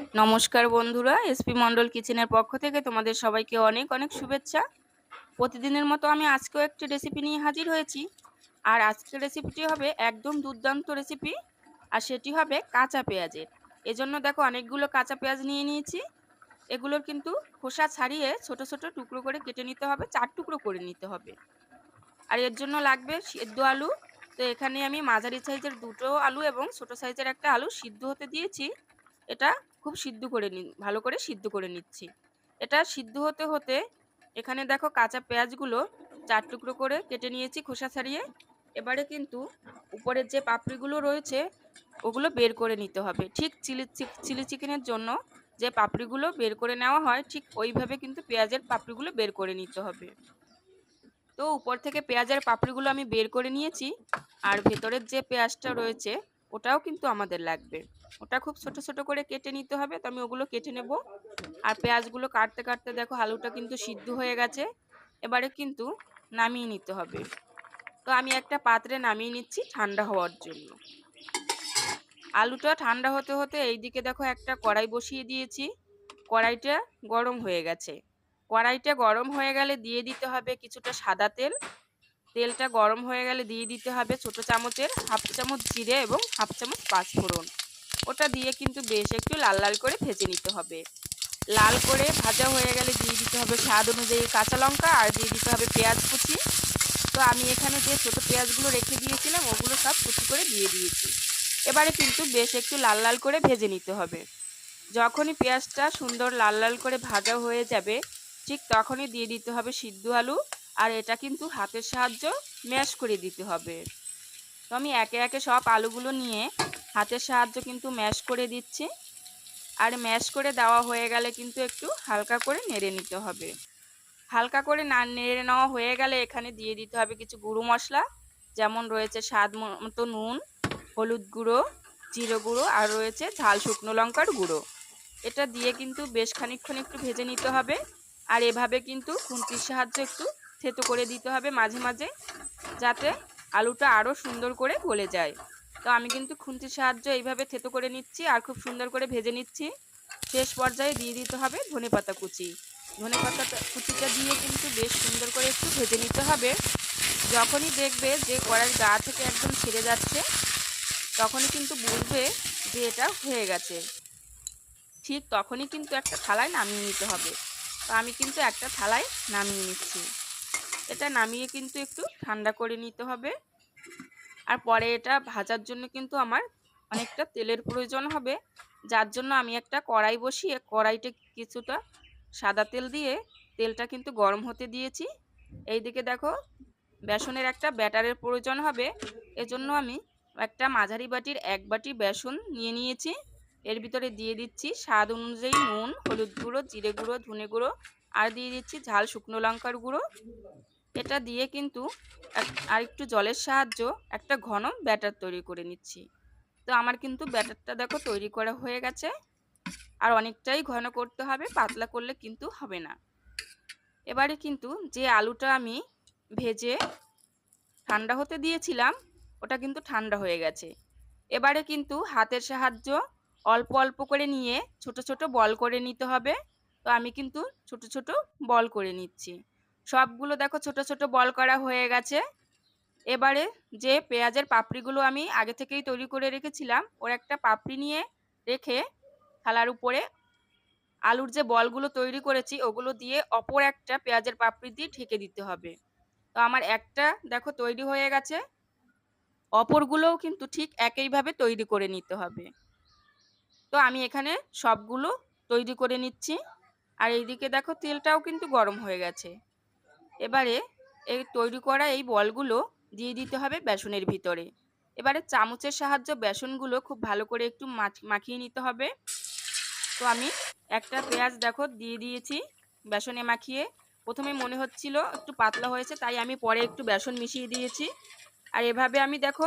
নমস্কার বন্ধুরা এসপি মন্ডল কিচেনের পক্ষ থেকে তোমাদের সবাইকে অনেক অনেক শুভেচ্ছা। প্রতিদিনের মতো আমি আজকেও একটি রেসিপি নিয়ে হাজির হয়েছি। আর আজকের রেসিপিটি হবে একদম দুর্দান্ত রেসিপি আর সেটি হবে কাঁচা পেঁয়াজের। এজন্য দেখো অনেকগুলো কাঁচা পেঁয়াজ নিয়ে নিয়েছি। এগুলোর কিন্তু খোসা ছাড়িয়ে ছোট ছোট টুকরো করে কেটে নিতে হবে, চার টুকরো করে নিতে হবে। আর এর জন্য লাগবে সেদ্ধ আলু। তো এখানে আমি মাঝারি সাইজের দুটো আলু এবং ছোট সাইজের একটা আলু সিদ্ধ হতে দিয়েছি। এটা খুব সিদ্ধ করে নি, ভালো করে সিদ্ধ করে নিচ্ছি। এটা সিদ্ধ হতে হতে এখানে দেখো কাঁচা পেঁয়াজগুলো চার টুকরো করে কেটে নিয়েছি খোসা ছাড়িয়ে। এবারে কিন্তু উপরের যে পাপড়িগুলো রয়েছে, ওগুলো বের করে নিতে হবে। ঠিক চিলি চিলি চিকেনের জন্য যে পাপড়িগুলো বের করে নেওয়া হয়, ঠিক ওইভাবে কিন্তু পেঁয়াজের পাপড়িগুলো বের করে নিতে হবে। তো উপর থেকে পেঁয়াজের পাপড়িগুলো আমি বের করে নিয়েছি। আর ভেতরের যে পেঁয়াজটা রয়েছে ওটাও কিন্তু আমাদের লাগবে। ওটা খুব ছোট ছোট করে কেটে নিতে হবে তো আমি ওগুলো কেটে নেব। আর পেঁয়াজগুলো কাটতে কাটতে দেখো আলুটা কিন্তু সিদ্ধ হয়ে গেছে। এবারে কিন্তু নামিয়ে নিতে হবে। তো আমি একটা পাত্রে নামিয়ে নিচ্ছি ঠান্ডা হওয়ার জন্য। আলুটা ঠান্ডা হতে হতে এইদিকে দেখো একটা কড়াই বসিয়ে দিয়েছি। কড়াইটা গরম হয়ে গেছে। কড়াইটা গরম হয়ে গেলে দিয়ে দিতে হবে কিছুটা সাদা তেল। তেলটা গরম হয়ে গেলে দিয়ে দিতে হবে ছোট চামচের হাফ চামচ জিরে এবং হাফ চামচ পাঁচফোড়ন। ওটা দিয়ে কিন্তু বেশ একটু লাল লাল করে ভেজে নিতে হবে। লাল করে ভাজা হয়ে গেলে দিয়ে দিতে হবে স্বাদ অনুযায়ী কাঁচা লঙ্কা আর দিয়ে দিতে হবে পেঁয়াজ কুচি। তো আমি এখানে যে ছোটো পেঁয়াজগুলো রেখে দিয়েছিলাম, ওগুলো সব কুচি করে দিয়ে দিয়েছি। এবারে কিন্তু বেশ একটু লাল লাল করে ভেজে নিতে হবে। যখনই পেঁয়াজটা সুন্দর লাল লাল করে ভাজা হয়ে যাবে, ঠিক তখনই দিয়ে দিতে হবে সিদ্ধ আলু আর এটা কিন্তু হাতের সাহায্য ম্যাশ করে দিতে হবে। তো আমি একে একে সব আলুগুলো নিয়ে হাতের সাহায্য কিন্তু ম্যাশ করে দিচ্ছি। আর ম্যাশ করে দেওয়া হয়ে গেলে কিন্তু একটু হালকা করে নেড়ে নিতে হবে। হালকা করে না নেড়ে নেওয়া হয়ে গেলে এখানে দিয়ে দিতে হবে কিছু গুঁড়ো মশলা, যেমন রয়েছে স্বাদ মতো নুন, হলুদ গুঁড়ো, জিরে গুঁড়ো, আর রয়েছে ঝাল শুকনো লঙ্কার গুঁড়ো। এটা দিয়ে কিন্তু বেশ খানিকক্ষণ একটু ভেজে নিতে হবে। আর এভাবে কিন্তু খুন্তির সাহায্যে একটু থেতো করে দিতে হবে মাঝে মাঝে, যাতে আলুটা আরও সুন্দর করে গলে যায়। তো আমি কিন্তু খুন্তির সাহায্যে এইভাবে থেতো করে নিচ্ছি আর খুব সুন্দর করে ভেজে নিচ্ছি। শেষ পর্যায়ে দিয়ে দিতে হবে ধনে পাতা কুচি। ধনে পাতা কুচিটা দিয়ে কিন্তু বেশ সুন্দর করে একটু ভেজে নিতে হবে। যখনই দেখবে যে কড়াইয়ের গা থেকে একদম ছেড়ে যাচ্ছে, তখনই কিন্তু বুঝবে যে এটা হয়ে গেছে। ঠিক তখনই কিন্তু একটা থালায় নামিয়ে নিতে হবে। তো আমি কিন্তু একটা থালায় নামিয়ে নিচ্ছি। এটা নামিয়ে কিন্তু একটু ঠান্ডা করে নিতে হবে। আর পরে এটা ভাজার জন্য কিন্তু আমার অনেকটা তেলের প্রয়োজন হবে। যার জন্য আমি একটা কড়াই বসিয়ে কড়াইতে কিছুটা সাদা তেল দিয়ে তেলটা কিন্তু গরম হতে দিয়েছি। এইদিকে দেখো, বেসনের একটা ব্যাটারের প্রয়োজন হবে। এজন্য আমি একটা মাঝারি বাটির এক বাটি বেসন নিয়ে নিয়েছি। এর ভিতরে দিয়ে দিচ্ছি স্বাদ অনুযায়ী নুন, হলুদ গুঁড়ো, জিরে গুঁড়ো, ধনে গুঁড়ো, আর দিয়ে দিচ্ছি ঝাল শুকনো লঙ্কার গুঁড়ো। এটা দিয়ে কিন্তু আর একটু জলের সাহায্য একটা ঘন ব্যাটার তৈরি করে নিচ্ছি। তো আমার কিন্তু ব্যাটারটা দেখো তৈরি করা হয়ে গেছে। আর অনেকটাই ঘন করতে হবে, পাতলা করলে কিন্তু হবে না। এবারে কিন্তু যে আলুটা আমি ভেজে ঠান্ডা হতে দিয়েছিলাম, ওটা কিন্তু ঠান্ডা হয়ে গেছে। এবারে কিন্তু হাতের সাহায্য অল্প অল্প করে নিয়ে ছোট ছোট বল করে নিতে হবে। তো আমি কিন্তু ছোট ছোট বল করে নিচ্ছি। সবগুলো দেখো ছোট ছোট বল করা হয়ে গেছে। এবারে যে পেঁয়াজের পাপড়িগুলো আমি আগে থেকেই তৈরি করে রেখেছিলাম, ওর একটা পাপড়ি নিয়ে রেখে থালার উপরে আলুর যে বলগুলো তৈরি করেছি, ওগুলো দিয়ে অপর একটা পেঁয়াজের পাপড়ি দিয়ে ঢেকে দিতে হবে। তো আমার একটা দেখো তৈরি হয়ে গেছে। অপরগুলোও কিন্তু ঠিক একইভাবে তৈরি করে নিতে হবে। তো আমি এখানে সবগুলো তৈরি করে নিচ্ছি। আর এইদিকে দেখো তেলটাও কিন্তু গরম হয়ে গেছে। এবারে এই তৈরি করা এই বলগুলো দিয়ে দিতে হবে বেসনের ভিতরে। এবারে চামচের সাহায্যে বেসনগুলো খুব ভালো করে একটু মাখিয়ে নিতে হবে। তো আমি একটা পেঁয়াজ দেখো দিয়ে দিয়েছি বেসনে মাখিয়ে। প্রথমে মনে হচ্ছিল একটু পাতলা হয়েছে, তাই আমি পরে একটু বেসন মিশিয়ে দিয়েছি। আর এভাবে আমি দেখো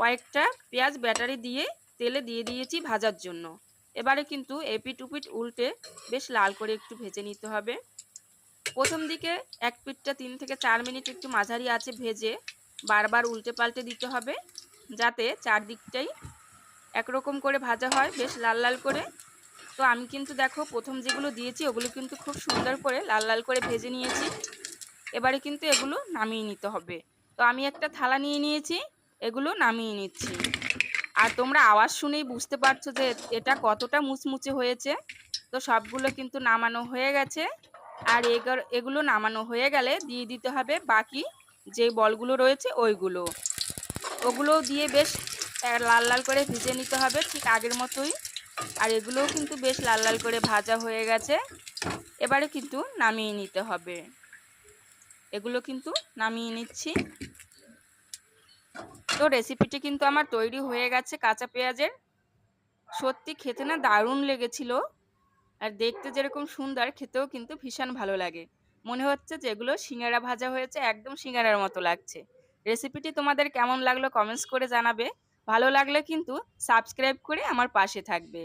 কয়েকটা পেঁয়াজ ব্যাটারি দিয়ে তেলে দিয়ে দিয়েছি ভাজার জন্য। এবারে কিন্তু এপিট উপিট উল্টে বেশ লাল করে একটু ভেজে নিতে হবে। প্রথম দিকে এক পিঠটা তিন থেকে চার মিনিট একটু মাঝারি আছে ভেজে বারবার উল্টে পাল্টে দিতে হবে, যাতে চারদিকটাই একরকম করে ভাজা হয়, বেশ লাল লাল করে। তো আমি কিন্তু দেখো প্রথম যেগুলো দিয়েছি, ওগুলো কিন্তু খুব সুন্দর করে লাল লাল করে ভেজে নিয়েছি। এবারে কিন্তু এগুলো নামিয়ে নিতে হবে। তো আমি একটা থালা নিয়ে নিয়েছি, এগুলো নামিয়ে নিচ্ছি। আর তোমরা আওয়াজ শুনেই বুঝতে পারছ যে এটা কতটা মুচমুচে হয়েছে। তো সবগুলো কিন্তু নামানো হয়ে গেছে। আর এগুলো নামানো হয়ে গেলে দিয়ে দিতে হবে বাকি যে বলগুলো রয়েছে ওইগুলো। ওগুলোও দিয়ে বেশ লাল লাল করে ভেজে নিতে হবে ঠিক আগের মতোই। আর এগুলোও কিন্তু বেশ লাল লাল করে ভাজা হয়ে গেছে। এবারে কিন্তু নামিয়ে নিতে হবে। এগুলো কিন্তু নামিয়ে নিচ্ছি। তো রেসিপিটি কিন্তু আমার তৈরি হয়ে গেছে কাঁচা পেঁয়াজের। সত্যি খেতে না দারুণ লেগেছিল। আর দেখতে যেরকম সুন্দর, খেতেও কিন্তু ভীষণ ভালো লাগে। মনে হচ্ছে যেগুলো সিঙ্গারা ভাজা হয়েছে, একদম সিঙ্গারার মতো লাগছে। রেসিপিটি তোমাদের কেমন লাগল কমেন্টস করে জানাবে। ভালো লাগলে কিন্তু সাবস্ক্রাইব করে আমার পাশে থাকবে।